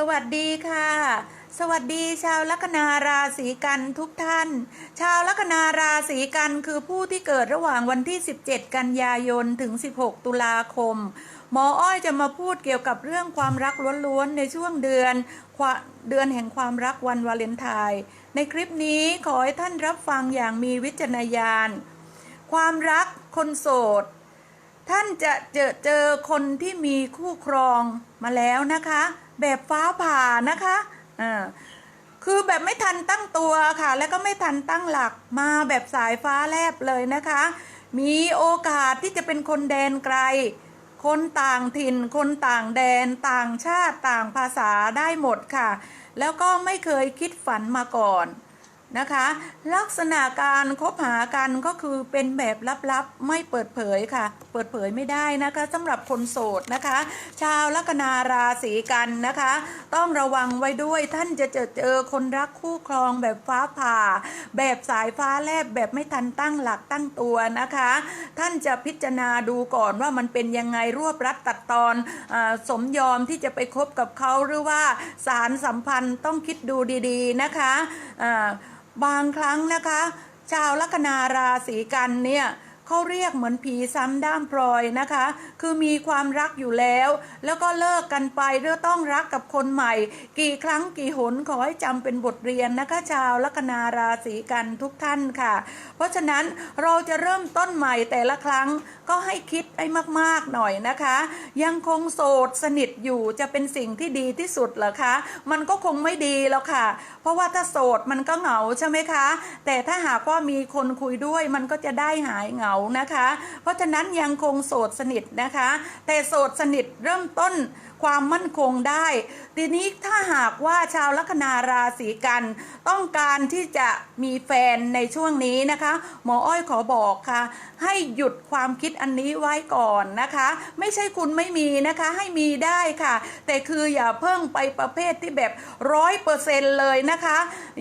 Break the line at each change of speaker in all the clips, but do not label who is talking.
สวัสดีค่ะ สวัสดีชาวลัคนาราศีกันทุกท่าน ชาวลัคนาราศีกันคือผู้ที่เกิดระหว่างวันที่ 17 กันยายนถึง 16 ตุลาคม หมออ้อยจะมาพูดเกี่ยวกับเรื่องความรักล้วนๆในช่วงเดือนเดือนแห่งความรักวันวาเลนไทน์ในคลิปนี้ขอให้ท่านรับฟังอย่างมีวิจารณญาณความรักคนโสด ท่านจะเจอเจอคนที่มีคู่ครองมาแล้วนะคะ แบบฟ้าผ่านะคะอ่าคือแบบไม่ทันตั้งตัวค่ะ แล้วก็ไม่ทันตั้งหลักมาแบบสายฟ้าแลบเลยนะคะ มีโอกาสที่จะเป็นคนแดนไกล คนต่างถิ่น คนต่างแดน ต่างชาติต่างภาษาได้หมดค่ะ แล้วก็ไม่เคยคิดฝันมาก่อน นะคะ ลักษณะการคบหากันก็คือเป็นแบบลับๆ ไม่เปิดเผยค่ะ เปิดเผยไม่ได้นะคะสำหรับคนโสดนะคะ ชาวลัคนาราศีกันนะคะ ต้องระวังไว้ด้วยท่านจะเจอเจอคนรักคู่ครองแบบฟ้าผ่า แบบสายฟ้าแลบแบบไม่ทันตั้งหลักตั้งตัวนะคะ ท่านจะพิจารณาดูก่อนว่ามันเป็นยังไงรวบรัดตัดตอนอสมยอมที่จะไปคบกับเขาหรือว่าสารสัมพันธ์ต้องคิดดูดีๆนะคะ บางครั้งนะคะ ชาวลัคนาราศีกันเนี่ย เขาเรียกเหมือนผีซ้ำด้ามพลอยนะคะ คือมีความรักอยู่แล้ว แล้วก็เลิกกันไปหรือต้องรักกับคนใหม่ กี่ครั้งกี่หนขอให้จำเป็นบทเรียนนะคะชาวลัคนาราศีกันทุกท่านค่ะ เพราะฉะนั้นเราจะเริ่มต้นใหม่แต่ละครั้งก็ให้คิดให้มากๆหน่อยนะคะ ยังคงโสดสนิทอยู่จะเป็นสิ่งที่ดีที่สุดเหรอคะ มันก็คงไม่ดีแล้วค่ะ เพราะว่าถ้าโสดมันก็เหงาใช่ไหมคะ แต่ถ้าหากว่ามีคนคุยด้วยมันก็จะได้หายเหงานะคะ เพราะฉะนั้นยังคงโสดสนิทนะคะ แต่โสดสนิทเริ่มต้นความมั่นคงได้ ทีนี้ถ้าหากว่าชาวลัคนาราศีกัน ต้องการที่จะมีแฟนในช่วงนี้นะคะ หมออ้อยขอบอกค่ะ ให้หยุดความคิดอันนี้ไว้ก่อนนะคะ ไม่ใช่คุณไม่มีนะคะให้มีได้ค่ะ แต่คืออย่าเพิ่งไปประเภทที่แบบร้อยเปอร์เซ็นเลยนะคะ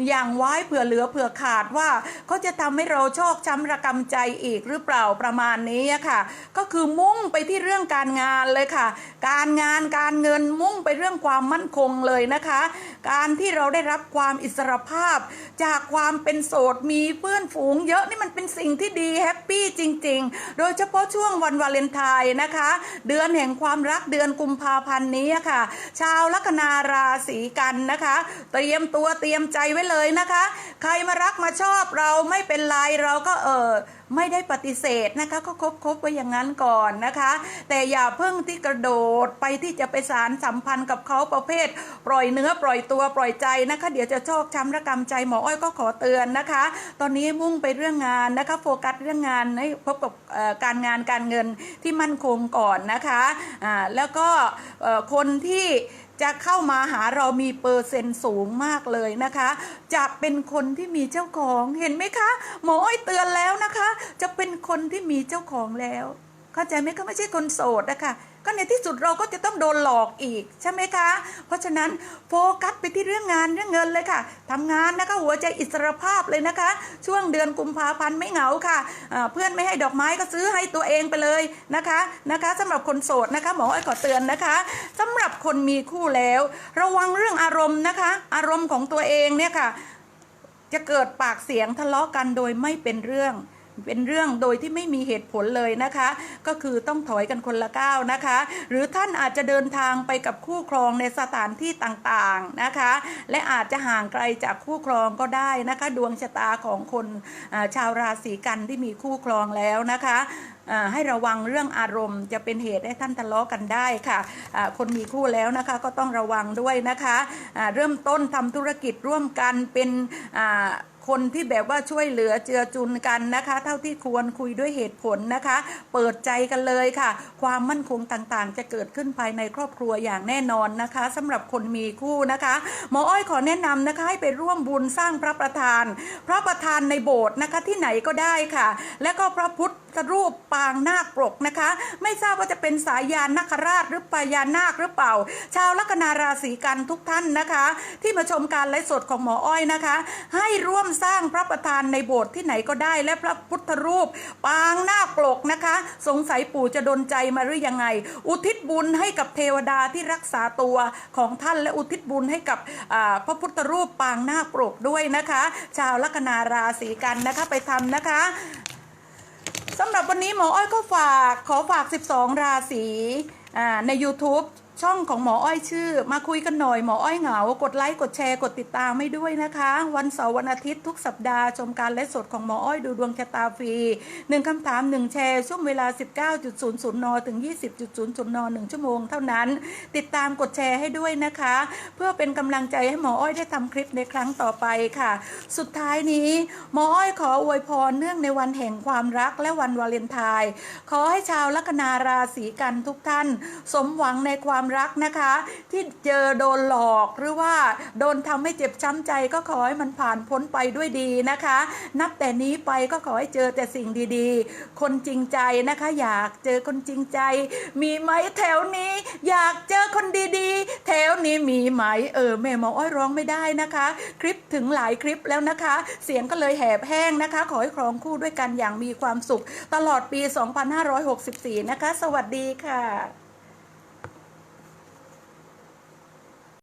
อย่างไว้เผื่อเหลือเผื่อขาดว่าเขาจะทำให้เราชอกช้ำระกำใจอีกหรือเปล่าประมาณนี้ค่ะ ก็คือมุ่งไปที่เรื่องการงานเลยค่ะ การงานการเงินมุ่งไปเรื่องความมั่นคงเลยนะคะ การที่เราได้รับความอิสรภาพ จากความเป็นโสดมีเพื่อนฝูงเยอะนี่มันเป็นสิ่งที่ดีแฮปปี้จริง ๆ โดยเฉพาะช่วงวันวาเลนไทน์นะคะ เดือนแห่งความรักเดือนกุมภาพันธ์นี้ค่ะ ชาวลัคนาราศีกันนะคะ เตรียมตัวเตรียมใจไว้เลยนะคะ ใครมารักมาชอบเราไม่เป็นไรเราก็เออไม่ได้ปฏิเสธนะคะก็คบคบไว้อย่างนั้นก่อนนะคะ แต่อย่าเพิ่งที่กระโดดไปที่จะไปสารสัมพันธ์กับเขาประเภท ปล่อยเนื้อปล่อยตัวปล่อยใจนะคะ เดี๋ยวจะชอกช้ำระกำใจหมออ้อยก็ขอเตือนนะคะ ตอนนี้มุ่งไปเรื่องงานนะคะโฟกัสเรื่องงานให้พบกับการงานการเงินที่มั่นคงก่อนนะคะอ่าแล้วก็คนที่ จะเข้ามาหาเรามีเปอร์เซ็นต์สูงมากเลยนะคะ จะเป็นคนที่มีเจ้าของเห็นไหมคะ หมออ้อยเตือนแล้วนะคะ จะเป็นคนที่มีเจ้าของแล้ว เข้าใจไหมคะไม่ใช่คนโสดนะคะก็ในที่สุดเราก็จะต้องโดนหลอกอีกใช่ไหมคะ เพราะฉะนั้นโฟกัสไปที่เรื่องงานเรื่องเงินเลยค่ะทำงานนะคะหัวใจอิสรภาพเลยนะคะ ช่วงเดือนกุมภาพันธ์ไม่เหงาค่ะ เพื่อนไม่ให้ดอกไม้ก็ซื้อให้ตัวเองไปเลยนะคะนะคะสำหรับคนโสดนะคะหมออ้อยขอเตือนนะคะสำหรับคนมีคู่แล้ว ระวังเรื่องอารมณ์นะคะ อารมณ์ของตัวเองเนี่ยค่ะ จะเกิดปากเสียงทะเลาะกันโดยไม่เป็นเรื่อง เป็นเรื่องโดยที่ไม่มีเหตุผลเลยนะคะ ก็คือต้องถอยกันคนละก้าวนะคะ หรือท่านอาจจะเดินทางไปกับคู่ครองในสถานที่ต่างๆนะคะ และอาจจะห่างไกลจากคู่ครองก็ได้นะคะ ดวงชะตาของคนชาวราศีกันที่มีคู่ครองแล้วนะคะ ให้ระวังเรื่องอารมณ์ จะเป็นเหตุให้ท่านทะเลาะกันได้ค่ะคนมีคู่แล้วนะคะก็ต้องระวังด้วยนะคะเริ่มต้นทำธุรกิจร่วมกันเป็นคนที่แบบว่าช่วยเหลือเจือจุนกันนะคะ เท่าที่ควรคุยด้วยเหตุผลนะคะ เปิดใจกันเลยค่ะ ความมั่นคงต่างๆ จะเกิดขึ้นภายในครอบครัวอย่างแน่นอนนะคะสำหรับคนมีคู่นะคะหมออ้อยขอแนะนำนะคะให้ไปร่วมบุญสร้างพระประธาน พระประธานในโบสถ์นะคะที่ไหนก็ได้ค่ะ และก็พระพุทธรูปปางนาคปรกนะคะ ไม่ทราบว่าจะเป็นสายยานนาคราชหรือปายานาคหรือเปล่า ชาวลัคนาราศีกันทุกท่านนะคะ ที่มาชมการไลฟ์สดของหมออ้อยนะคะ ให้ร่วมสร้างพระประธานในโบสถ์ที่ไหนก็ได้ และพระพุทธรูป ปางน้าปลกนะคะ สงสัยปู่จะดนใจมาหรือยังไง อุทิศบุญให้กับเทวดาที่รักษาตัวของท่านและอุทิศบุญให้กับพระพุทธรูปปางน้าปลกด้วยนะคะ ชาวลัคนาราศีกันนะคะไปทำนะคะ สำหรับวันนี้หมออ้อยก็ฝากขอฝาก 12 ราศีใน YouTube ช่องของหมออ้อยชื่อ มาคุยกันหน่อยหมออ้อยเหงา กดไลค์กดแชร์กดติดตามไม่ด้วยนะคะ วันเสาร์วันอาทิตย์ทุกสัปดาห์ชมการไลฟ์สดของหมออ้อยดูดวงชะตาฟรีหนึ่งคำถามหนึ่งแชร์ช่วงเวลา 19.00 น ถึง 20.00น1ชั่วโมงเท่านั้น ติดตามกดแชร์ให้ด้วยนะคะ เพื่อเป็นกำลังใจให้หมออ้อยได้ทำคลิปในครั้งต่อไปค่ะ สุดท้ายนี้หมออ้อยขออวยพรเนื่องในวันแห่งความรักและวันวาเลนไทน์ขอให้ชาวลัคนาราศีกันทุกท่าน สมหวังในความรักนะคะ ที่เจอโดนหลอกหรือว่าโดนทำให้เจ็บช้ำใจก็ขอให้มันผ่านพ้นไปด้วยดีนะคะ นับแต่นี้ไปก็ขอให้เจอแต่สิ่งดีๆ คนจริงใจนะคะ อยากเจอคนจริงใจ มีไหมแถวนี้ อยากเจอคนดีๆ แถวนี้มีไหมเออแม่หมออ้อยร้องไม่ได้นะคะ คลิปถึงหลายคลิปแล้วนะคะ เสียงก็เลยแหบแห้งนะคะ ขอให้ครองคู่ด้วยกันอย่างมีความสุข ตลอดปี 2564 นะคะ สวัสดีค่ะ